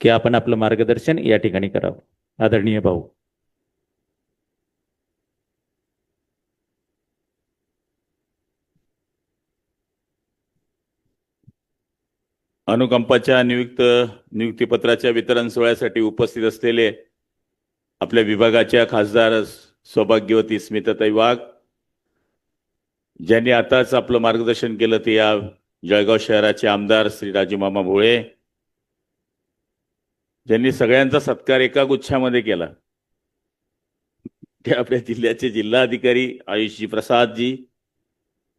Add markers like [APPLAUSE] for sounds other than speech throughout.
की आपण आपलं मार्गदर्शन या ठिकाणी करावं. आदरणीय भाऊ. अनुकंपाच्या नियुक्त नियुक्तीपत्राच्या वितरण सोहळ्यासाठी उपस्थित असलेले आपल्या विभागाच्या खासदार सौभाग्यवती स्मिताताई वाघ ज्यांनी आताच आपलं मार्गदर्शन केलं ते या जळगाव शहराचे आमदार श्री राजूमामा भोळे ज्यांनी सगळ्यांचा सत्कार एका गुच्छामध्ये केला. ते आपल्या जिल्ह्याचे जिल्हाधिकारी आयुषजी प्रसादजी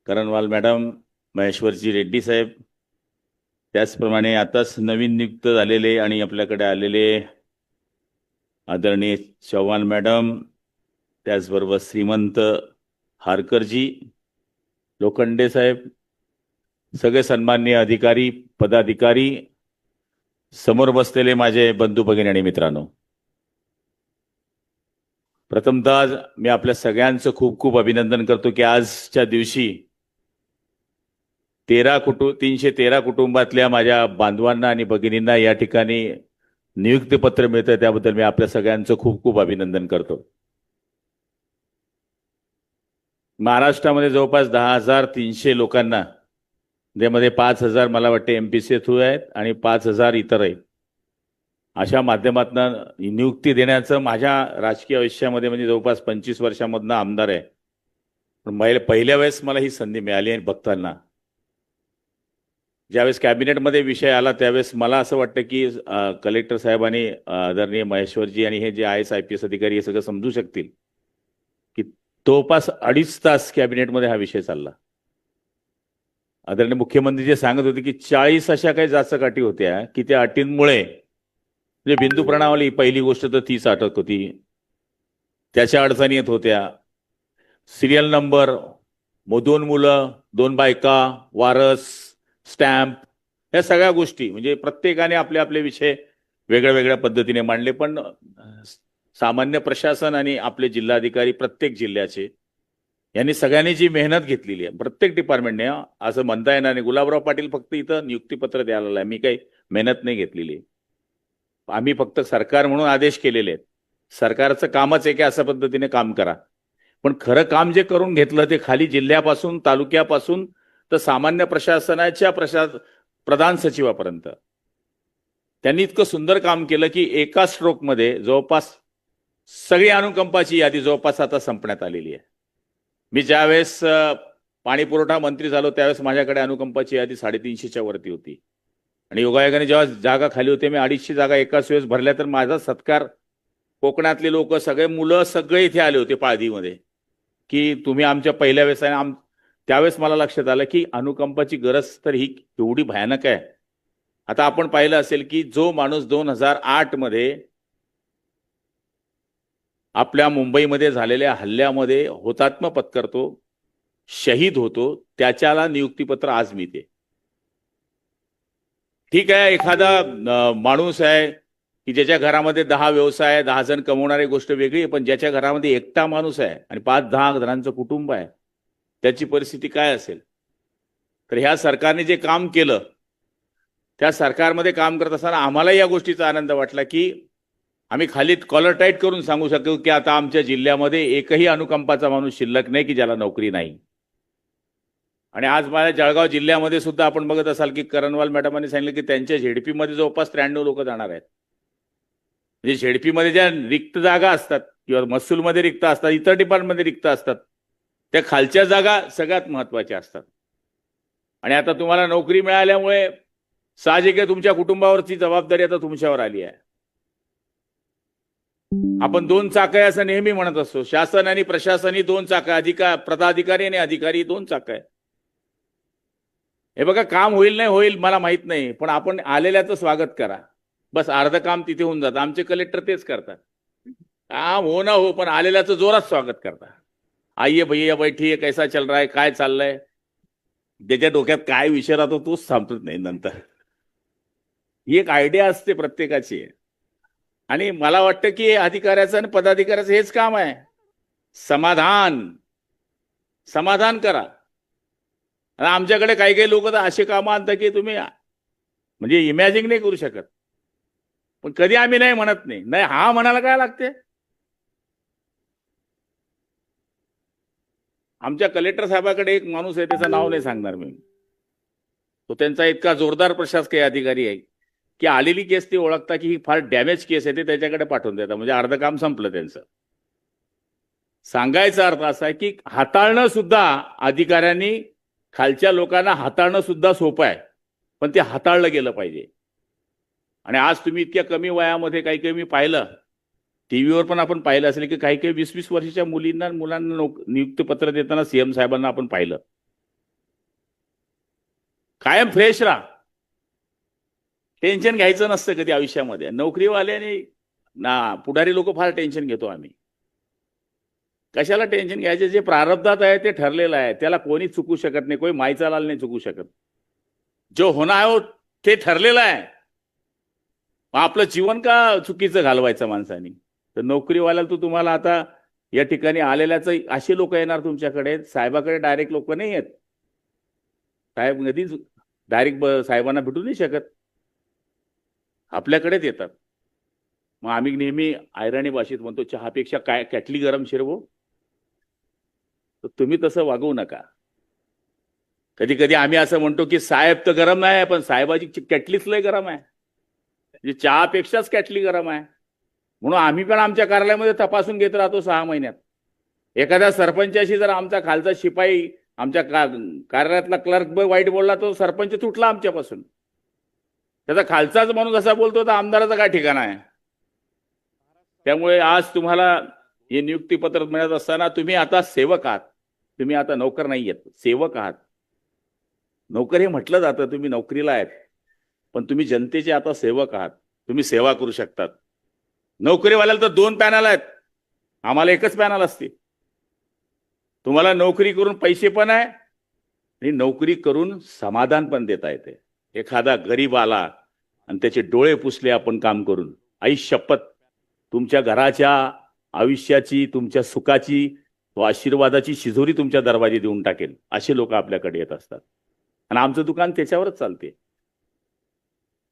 करणवाल मॅडम महेश्वरजी रेड्डी साहेब. त्याचप्रमाणे आताच नवीन नियुक्त झालेले आणि आपल्याकडे आलेले आदरणीय चव्हाण मॅडम त्याचबरोबर श्रीमंत हारकरजी लोखंडे साहेब सगळे सन्माननीय अधिकारी पदाधिकारी समोर बसलेले माझे बंधू भगिनी आणि मित्रांनो प्रथमतः मी आपल्या सगळ्यांचं खूप खूप अभिनंदन करतो की आजच्या दिवशी तेरा कुटुंब तीनशे तेरा कुटुंबातल्या माझ्या बांधवांना आणि भगिनींना या ठिकाणी नियुक्तीपत्र मिळतं त्याबद्दल मी आपल्या सगळ्यांचं खूप खूप अभिनंदन करतो. महाराष्ट्रामध्ये जवळपास दहा हजार तीनशे लोकांना त्यामध्ये पाच हजार मला वाटते एम पी सी थ्रू आहेत आणि पाच हजार इतर आहेत अशा माध्यमातून नियुक्ती देण्याचं माझ्या राजकीय आयुष्यामध्ये म्हणजे जवळपास पंचवीस वर्षामधनं आमदार आहे. पण महिला पहिल्या वेळेस मला ही संधी मिळाली आहे बघताना. ज्यावेळेस कॅबिनेटमध्ये विषय आला त्यावेळेस मला असं वाटतं की कलेक्टर साहेब आणि आदरणीय महेश्वरजी आणि हे जे I S I P S अधिकारी हे सगळं समजू शकतील की जवळपास अडीच तास कॅबिनेटमध्ये हा विषय चालला. आदरणीय मुख्यमंत्री जे सांगत होते की चाळीस अशा काही जास्त अटी होत्या की त्या अटींमुळे म्हणजे बिंदू प्रणावली पहिली गोष्ट तर तीच अटक होती. त्याच्या अडचणी येत होत्या. सिरियल नंबर मग दोन मुलं दोन बायका वारस स्टॅम्प या सगळ्या गोष्टी म्हणजे प्रत्येकाने आपले आपले विषय वेगळ्या वेगळ्या पद्धतीने मांडले. पण सामान्य प्रशासन आणि आपले जिल्हाधिकारी प्रत्येक जिल्ह्याचे यांनी सगळ्यांनी जी मेहनत घेतलेली आहे प्रत्येक डिपार्टमेंटने असं म्हणता येणार नाही. गुलाबराव पाटील फक्त इथं नियुक्तीपत्र द्यायला आहे मी काही मेहनत नाही घेतलेली आम्ही फक्त सरकार म्हणून आदेश केलेले आहेत. सरकारचं कामच आहे की अशा पद्धतीने काम करा. पण खरं काम जे करून घेतलं ते खाली जिल्ह्यापासून तालुक्यापासून तर सामान्य प्रशासनाच्या प्रशा प्रधान सचिवापर्यंत. त्यांनी इतकं सुंदर काम केलं की एका स्ट्रोकमध्ये जवळपास सगळी अनुकंपाची यादी जवळपास आता संपण्यात आलेली आहे. मी ज्यावेळेस पाणी पुरवठा मंत्री झालो त्यावेळेस माझ्याकडे अनुकंपाची यादी साडेतीनशेच्या वरती होती. आणि योगायोगाने जेव्हा जागा खाली होते मी अडीचशे जागा एकाच वेळेस भरल्या तर माझा सत्कार कोकणातले लोक सगळे मुलं सगळे इथे आले होते पाळधीमध्ये की तुम्ही आमच्या पहिल्या वेळेस आणि आम त्यावेळेस मला लक्षात आलं की अनुकंपाची गरज तर ही एवढी भयानक आहे. आता आपण पाहिलं असेल की जो माणूस दोन हजार आठमध्ये आपल्या मुंबईमध्ये झालेल्या हल्ल्यामध्ये हुतात्म पत्करतो शहीद होतो त्याच्याला नियुक्तीपत्र आज मिळते. ठीक आहे एखादा माणूस आहे की ज्याच्या घरामध्ये दहा व्यवसाय आहे दहा जण कमवणारी गोष्ट वेगळी आहे पण ज्याच्या घरामध्ये एकटा माणूस आहे आणि पाच दहा जणांचं कुटुंब आहे त्याची परिस्थिती काय असेल? तर ह्या सरकारने जे काम केलं त्या सरकारमध्ये काम करत असताना आम्हाला या गोष्टीचा आनंद वाटला की आम्ही खाली कॉलर टाईट करून सांगू शकतो की आता आमच्या जिल्ह्यामध्ये एकही अनुकंपाचा माणूस शिल्लक नाही की ज्याला नोकरी नाही. आणि आज माझ्या जळगाव जिल्ह्यामध्ये सुद्धा आपण बघत असाल की करणवाल मॅडमांनी सांगितलं की त्यांच्या झेडपीमध्ये जवळपास त्र्याण्णव लोक जाणार आहेत. म्हणजे झेडपीमध्ये ज्या रिक्त जागा असतात किंवा महसूलमध्ये रिक्त असतात इतर डिपार्टमेंटमध्ये रिक्त असतात त्या खालच्या जागा सगळ्यात महत्त्वाच्या असतात. आणि आता तुम्हाला नोकरी मिळाल्यामुळे साहजिक तुमच्या कुटुंबावरची जबाबदारी आता तुमच्यावर आली आहे. आपण दोन चाक आहे असं नेहमी म्हणत असतो. शासन आणि प्रशासन ही दोन चाक. अधिकार पदाधिकारी आणि अधिकारी दोन चाक आहे हे बघा काम होईल नाही होईल मला माहीत नाही पण आपण आलेल्याचं स्वागत करा. बस अर्ध काम तिथे होऊन जातं. आमचे कलेक्टर तेच करतात. काम हो ना हो पण आलेल्याचं जोरात स्वागत करता. आइये भैया बैठिये कैसा चल रहा है काय चाललंय? ज्याच्या डोक्यात काय विषय राहतो तोच सांगतोच नाही नंतर. ही एक आयडिया असते प्रत्येकाची. आणि मला वाटतं की अधिकाऱ्याचं आणि पदाधिकाऱ्याचं हेच काम आहे. समाधान. समाधान करा. आणि आमच्याकडे काही काही लोक तर असे कामं आणतात की तुम्ही म्हणजे इमॅजिन नाही करू शकत. पण कधी आम्ही नाही म्हणत नाही. नाही हा म्हणायला काय लागते? आमच्या कलेक्टर साहेबाकडे एक माणूस आहे त्याचं नाव नाही सांगणार मी. तो त्यांचा इतका जोरदार प्रशासकीय अधिकारी आहे. की आलेली केस ते ओळखता की ही फार डॅमेज केस आहे ते त्याच्याकडे पाठवून देतात. म्हणजे अर्ध काम संपलं त्यांचं. सांगायचा अर्थ असा आहे की हाताळणं सुद्धा अधिकाऱ्यांनी खालच्या लोकांना हाताळणं सुद्धा सोपं आहे पण ते हाताळलं गेलं पाहिजे. आणि आज तुम्ही इतक्या कमी वयामध्ये काही काही मी पाहिलं टीव्हीवर पण आपण पाहिलं असेल की काही काही वीस वीस वर्षाच्या मुलींना मुलांना नोक नियुक्तीपत्र देताना सीएम साहेबांना आपण पाहिलं. कायम फ्रेश राहा. टेन्शन घ्यायचं नसतं कधी आयुष्यामध्ये. नोकरीवाल्याने ना पुढारी लोक फार टेन्शन घेतो आम्ही. कशाला टेन्शन घ्यायचे? जे प्रारब्धात आहे ते ठरलेलं आहे. त्याला कोणी चुकू शकत नाही कोणी माईचा लाल नाही चुकू शकत. जो होणार आहे ते ठरलेलं आहे. आपलं जीवन का चुकीचं घालवायचं माणसानी? तर नोकरीवाल्याला तू तुम्हाला आता या ठिकाणी आलेल्याच असे लोक येणार तुमच्याकडे. साहेबाकडे डायरेक्ट लोक नाही आहेत साहेब कधीच डायरेक्ट साहेबांना भेटू नाही शकत. आपल्याकडेच येतात. मग आम्ही नेहमी आयराणी भाषेत म्हणतो चहापेक्षा काय कॅटली गरम शिरवो? तर तुम्ही तसं वागवू नका. कधी कधी आम्ही असं म्हणतो की साहेब तर गरम नाही पण साहेबाची कॅटलीच लय गरम आहे. म्हणजे चहापेक्षाच कॅटली गरम आहे. म्हणून आम्ही पण आमच्या कार्यालयामध्ये तपासून घेत राहतो सहा महिन्यात. एखाद्या सरपंचाशी जर आमचा खालचा शिपाई आमच्या का कार्यालयातला क्लर्क वाईट बोलला तो सरपंच तुटला आमच्यापासून. त्याचा खालचाच माणूस असा बोलतो तर आमदाराचं काय ठिकाण आहे? त्यामुळे आज तुम्हाला हे नियुक्तीपत्र मिळत असताना तुम्ही आता सेवक आहात. तुम्ही आता नोकर नाही आहेत सेवक आहात. नोकर हे म्हटलं जातं तुम्ही नोकरीला आहेत. पण तुम्ही जनतेचे आता सेवक आहात. तुम्ही सेवा करू शकतात. नोकरीवाल्याला तर दोन पॅनल आहेत. आम्हाला एकच पॅनल असते. तुम्हाला नोकरी करून पैसे पण आहे आणि नोकरी करून समाधान पण देता येते. एखादा गरीब आला आणि त्याचे डोळे पुसले आपण काम करून. आई शपथ तुमच्या घराच्या आयुष्याची तुमच्या सुखाची व आशीर्वादाची शिजोरी तुमच्या दरवाजे देऊन टाकेल. असे लोक आपल्याकडे येत असतात. आणि आमचं दुकान त्याच्यावरच चालते.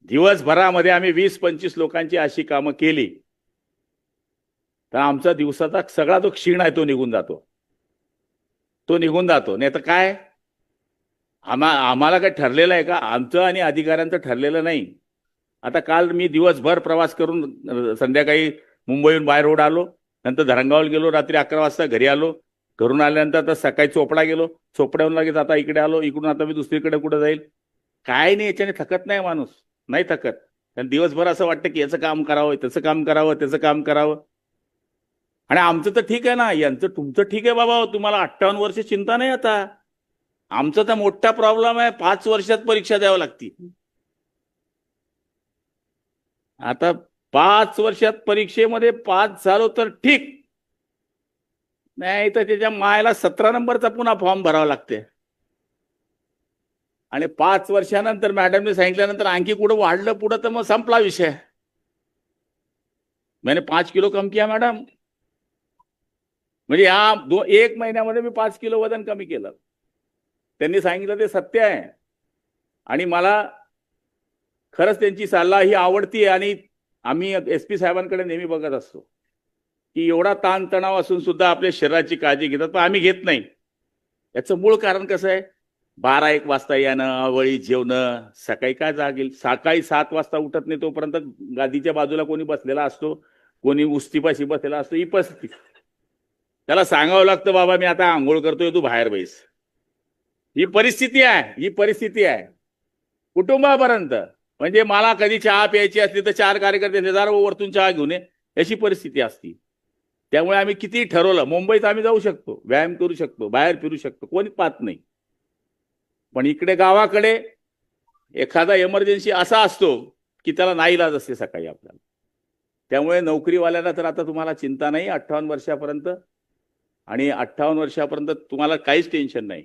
दिवसभरामध्ये आम्ही वीस पंचवीस लोकांची अशी कामं केली. तर आमचा दिवसाचा सगळा जो क्षीण आहे तो निघून जातो. तो निघून जातो. नाही तर काय? आम्हा आम्हाला काय ठरलेलं आहे का? आमचं आणि अधिकाऱ्यांचं ठरलेलं नाही. आता काल मी दिवसभर प्रवास करून संध्याकाळी मुंबईहून बाहेर रोड आलो नंतर धरणगावला गेलो रात्री अकरा वाजता घरी आलो. घरून आल्यानंतर आता सकाळी चोपडा गेलो. चोपड्याहून लगेच आता इकडे आलो. इकडून आता मी दुसरीकडे कुठं जाईल? काय नाही याच्याने थकत नाही माणूस. नाही थकत. कारण दिवसभर असं वाटतं की याचं काम करावं त्याचं काम करावं त्याचं काम करावं. आणि आमचं तर ठीक आहे ना. यांचं तुमचं ठीक आहे बाबा. तुम्हाला अठ्ठावन्न वर्ष चिंता नाही आता. आमचा तर मोठा प्रॉब्लेम आहे. पाच वर्षात परीक्षा द्यावं लागती आता पाच वर्षात परीक्षेमध्ये पास झालो तर ठीक. नाही तर त्याच्या मायला सतरा नंबरचा पुन्हा फॉर्म भरावा लागते. आणि पाच वर्षानंतर मॅडमने सांगितल्यानंतर आणखी कुठं वाढलं पुढं तर मग संपला विषय. मैंने पाच किलो कम किया मॅडम. म्हणजे या दो एक महिन्यामध्ये मी पाच किलो वजन कमी केलं. त्यांनी सांगितलं ते सत्य आहे. आणि मला खरंच त्यांची सल्ला ही आवडती आणि आम्ही एस पी साहेबांकडे नेहमी बघत असतो. की एवढा ताणतणाव असून सुद्धा आपल्या शरीराची काळजी घेतात पण आम्ही घेत नाही. याचं मूळ कारण कसं आहे? बारा एक वाजता येणं आवळी जेवणं सकाळी काय जागेल सकाळी सात वाजता उठत नाही तोपर्यंत गादीच्या बाजूला कोणी बसलेला असतो कोणी उस्तीपाशी बसलेला असतो ही परिस्थिती. त्याला सांगावं लागतं बाबा मी आता आंघोळ करतोय तू बाहेर बैस. ही परिस्थिती आहे ही परिस्थिती आहे. कुटुंबापर्यंत. म्हणजे मला कधी चहा प्यायची असली तर चार कार्यकर्ते हजार वरतून चहा घेऊन ये अशी परिस्थिती असती. त्यामुळे आम्ही किती ठरवलं मुंबईत आम्ही जाऊ शकतो व्यायाम करू शकतो बाहेर फिरू शकतो कोणी पाहत नाही. पण इकडे गावाकडे एखादा एमर्जन्सी असा असतो की त्याला नाईलाज असते सकाळी आपल्याला. त्यामुळे नोकरीवाल्याला तर आता तुम्हाला चिंता नाही अठ्ठावन्न वर्षापर्यंत. आणि अठ्ठावन्न वर्षापर्यंत तुम्हाला काहीच टेन्शन नाही.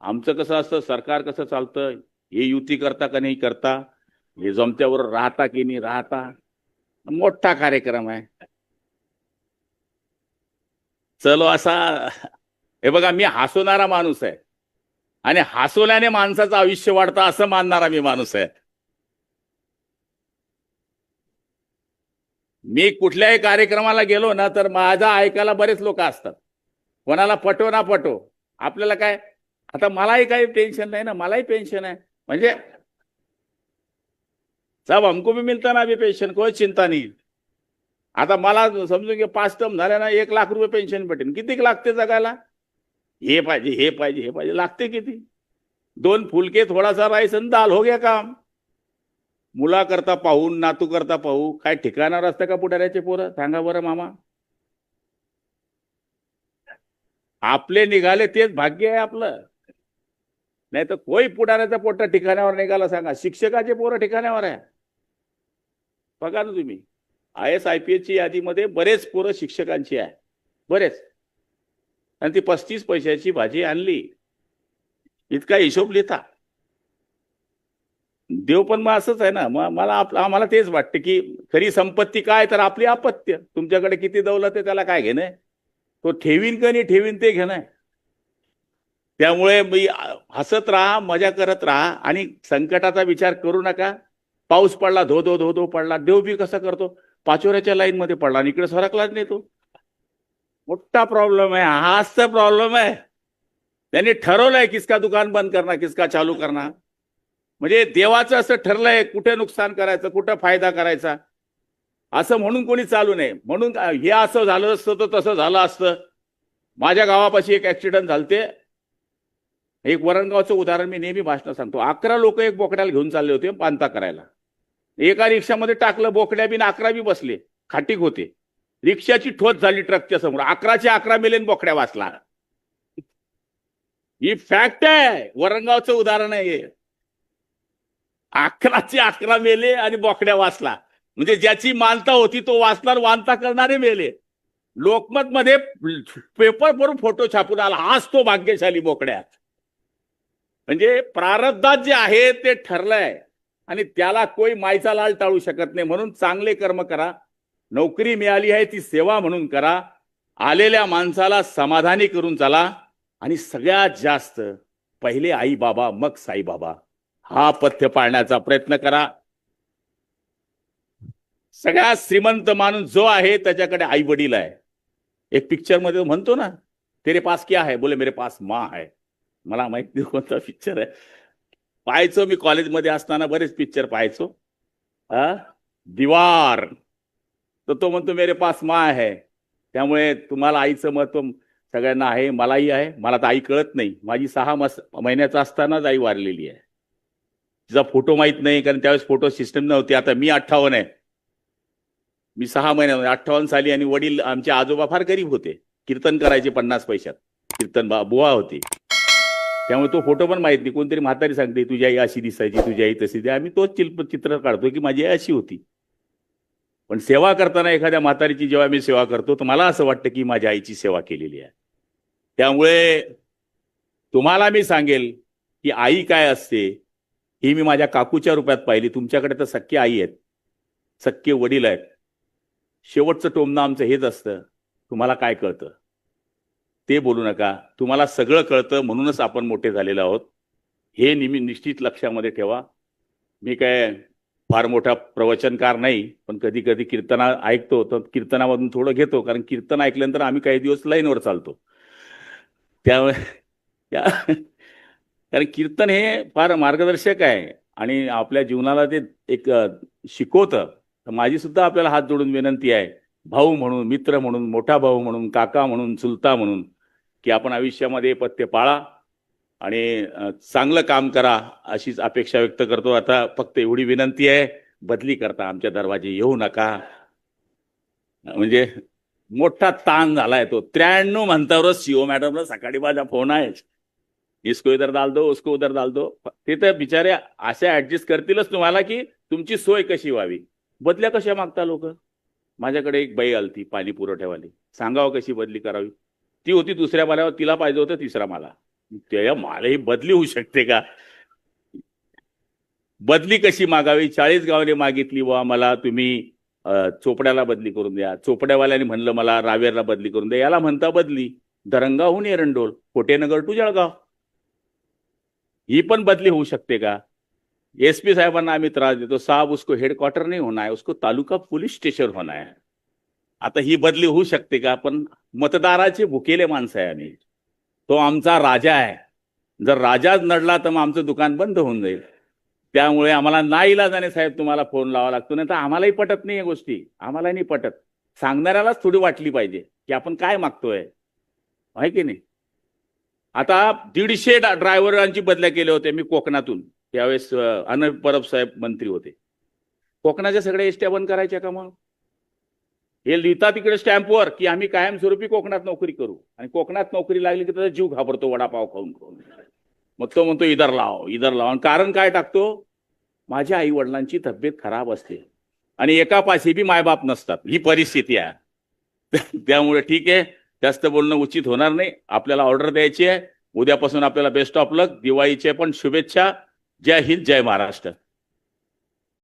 आमचं कसं असतं सरकार कसं चालतं हे युती करता का नाही करता? हे जमत्यावर राहता की नाही राहता? मोठा कार्यक्रम आहे. चलो असा हे बघा मी हसवणारा माणूस आहे. आणि हसवल्याने माणसाचं आयुष्य वाढतं असं मानणारा मी माणूस आहे. मी कुठल्याही कार्यक्रमाला गेलो ना तर माझा ऐकायला बरेच लोक असतात. कोणाला पटो ना पटो. आपल्याला काय आता मलाही काही टेन्शन नाही ना मलाही पेन्शन आहे. म्हणजे सब हमको भी मिलता ना अभी पेन्शन कोई चिंता नाही। आता मला समजून घे पाच टर्म झाल्या ना एक लाख रुपये पेन्शन भेटेल किती लागते जगायला हे पाहिजे हे पाहिजे हे पाहिजे. लागते किती? दोन फुलके थोडासा राईस आणि दाल हो गया काम. मुला करता पाहून नातू करता पाहू. काय ठिकाणावर असतं का पुढाऱ्याचे पोरं? सांगा बरं मामा. आपले निघाले तेच भाग्य आहे आपलं. नाही तर कोई पुढाऱ्याचा पोटा ठिकाणावर निघाला सांगा. शिक्षकाचे पोरं ठिकाणावर आहे. बघा ना तुम्ही. आय एस आय पी एसची यादीमध्ये बरेच पोरं शिक्षकांची आहे. बरेच. आणि ती पस्तीस पैशाची भाजी आणली. इतका हिशोब लिहिता. देव पण मग असंच आहे ना. मग मला आप- आम्हाला तेच वाटतं की खरी संपत्ती काय तर आपली अपत्य तुमच्याकडे किती दौलत आहे त्याला काय घेणं तो ठेवीन का नाही ठेवीन ते घेणं त्यामुळे मी हसत राहा मजा करत राहा आणि संकटाचा विचार करू नका. पाऊस पडला धो धो धो धो पडला. देव बी कसा करतो? पाचोऱ्याच्या लाईन मध्ये पडला आणि इकडे सरकलाच नाही तो. मोठा प्रॉब्लेम आहे. हाच तर प्रॉब्लेम आहे. त्यांनी ठरवलंय किसका दुकान बंद करणार किसका चालू करणार. म्हणजे देवाचं असं ठरलंय कुठे नुकसान करायचं कुठं फायदा करायचा. असं म्हणून कोणी चालू नये म्हणून हे असं झालं असतं तर तसं झालं असतं. माझ्या गावापाशी एक ऍक्सिडेंट झालते. एक वरणगावचं उदाहरण मी नेहमी भाषण सांगतो. अकरा लोक एक बोकड्याला घेऊन चालले होते पांता करायला. एका रिक्षामध्ये टाकलं बोकड्या बिन अकरा बी बसले. खाटीक होते. रिक्षाची ठोस झाली ट्रकच्या समोर. अकराचे अकरा मेलेन बोकड्या वाचला. ही फॅक्ट आहे. वरणगावचं उदाहरण आहे अकराचे अकरा मेले आणि बोकड्या वाचला. म्हणजे ज्याची मानता होती तो वाचणार वानता करणारे मेले. लोकमत मध्ये पेपर भरून फोटो छापून आला. हाच तो भाग्यशाली बोकड्या. म्हणजे प्रारब्धात जे आहे ते ठरलंय आणि त्याला कोई मायचा लाल टाळू शकत नाही. म्हणून चांगले कर्म करा. नोकरी मिळाली आहे ती सेवा म्हणून करा. आलेल्या माणसाला समाधानी करून चला. आणि सगळ्यात जास्त पहिले आई बाबा मग साईबाबा. हा पथ्य पाळण्याचा प्रयत्न करा. सगळ्यात श्रीमंत माणूस जो आहे त्याच्याकडे आई वडील आहे. एक पिक्चरमध्ये तो म्हणतो ना तेरे पास क्या है? बोले मेरे पास माँ है. मला माहीत नाही कोणता पिक्चर आहे. पाहायचो मी कॉलेजमध्ये असताना बरेच पिक्चर पाहायचो. हा? दिवार. तर तो म्हणतो मेरे पास मा आहे त्यामुळे तुम्हाला आईचं महत्त्व सगळ्यांना आहे मलाही आहे. मला तर आई कळत नाही. माझी सहा मस महिन्याचा असतानाच आई वारलेली आहे. तिचा फोटो माहीत नाही कारण त्यावेळेस फोटो सिस्टम नव्हती. आता मी अठ्ठावन्न आहे. मी सहा महिन्यामध्ये म्हणजे अठ्ठावन्न साली आणि वडील आमचे आजोबा फार गरीब होते. कीर्तन करायचे पन्नास पैशात. कीर्तन बा बुवा होती. त्यामुळे तो फोटो पण माहीत नाही. कोणतरी म्हातारी सांगते तुझी आई अशी दिसायची तुझी आई तशी दे आम्ही तोच चिल्प चित्र काढतो की माझी आई अशी होती. पण सेवा करताना एखाद्या म्हातारीची जेव्हा मी सेवा करतो तर मला असं वाटतं की माझ्या आईची सेवा केलेली आहे. त्यामुळे तुम्हाला मी सांगेल की आई काय असते ही मी माझ्या काकूच्या रूपात पाहिली. तुमच्याकडे तर सख्खे आई आहेत सख्खे वडील आहेत. शेवटचं टोमणं आमचं हेच असतं. तुम्हाला काय कळतं? ते बोलू नका. तुम्हाला सगळं कळतं म्हणूनच आपण मोठे झालेलो आहोत. हे नेहमी निश्चित लक्षामध्ये ठेवा. मी काय फार मोठा प्रवचनकार नाही पण कधी कधी कीर्तना ऐकतो. तर कीर्तनामधून थोडं घेतो कारण कीर्तन ऐकल्यानंतर आम्ही काही दिवस लाईनवर चालतो. त्यामुळे त्या [LAUGHS] [LAUGHS] कारण कीर्तन हे फार मार्गदर्शक आहे आणि आपल्या जीवनाला ते एक शिकवतं. तर माझी सुद्धा आपल्याला हात जोडून विनंती आहे. भाऊ म्हणून मित्र म्हणून मोठा भाऊ म्हणून काका म्हणून चुलता म्हणून की आपण आयुष्यामध्ये पथ्य पाळा आणि चांगलं काम करा अशीच अपेक्षा व्यक्त करतो. आता फक्त एवढी विनंती आहे बदली करता आमच्या दरवाजे येऊ नका. म्हणजे मोठा ताण झालाय तो. त्र्याण्णव म्हणतावरच सीओ मॅडमला सकाळी माझा फोन आहे. इसको इधर डाल दो उसको उधर डाल दो. ते तर बिचारे अशा ऍडजस्ट करतीलच तुम्हाला की तुमची सोय कशी व्हावी? बदल्या कशा मागता लोक? माझ्याकडे एक बाई आलती पाणी पुरवठ्यावाली सांगावं कशी बदली करावी? ती होती दुसऱ्या माल्यावर तिला पाहिजे होतं तिसरा माला. त्या मला ही बदली होऊ शकते का? बदली कशी मागावी? चाळीस गावाने मागितली वा मला तुम्ही चोपड्याला बदली करून द्या. चोपड्यावाल्याने म्हणलं मला रावेरला बदली करून द्या. याला म्हणता बदली. धरंगाहून एरंडोल कोटेनगर टू जळगाव. ही पण बदली होऊ शकते का? एसपी साहेबांना आम्ही त्रास देतो. साहब उसको हेडक्वार्टर नाही होना उसको तालुका पोलीस स्टेशन होना आहे आता ही बदली होऊ शकते का? पण मतदाराचे भुकेले माणसं आहे आम्ही. तो आमचा राजा आहे. जर राजाच नडला तर मग आमचं दुकान बंद होऊन जाईल. त्यामुळे आम्हाला नाईलाजाने साहेब तुम्हाला फोन लावा लागतो. नाही तर आम्हालाही पटत नाही या गोष्टी. आम्हाला नाही पटत. सांगणाऱ्यालाच थोडी वाटली पाहिजे की आपण काय मागतोय. आहे की नाही? आता दीडशे ड्रायव्हरांची बदल्या केल्या होत्या मी कोकणातून. त्यावेळेस अनब परब साहेब मंत्री होते. कोकणाच्या सगळ्या एसट्या बंद करायच्या का मग? हे लिहितात तिकडे स्टॅम्पवर की आम्ही कायमस्वरूपी कोकणात नोकरी करू. आणि कोकणात नोकरी लागली की त्याचा जीव घाबरतो वडापाव खाऊन खाऊन. मग तो म्हणतो इधर लाव इधर लाव. आणि कारण काय टाकतो? माझ्या आई वडिलांची तब्येत खराब असते. आणि एका पाशी बी मायबाप नसतात. ही परिस्थिती आहे. त्यामुळे ठीक आहे. जास्त बोलणं उचित होणार नाही. आपल्याला ऑर्डर द्यायची आहे. उद्यापासून आपल्याला बेस्ट ऑफ लक दिवाळीचे पण शुभेच्छा. जय हिंद जय महाराष्ट्र.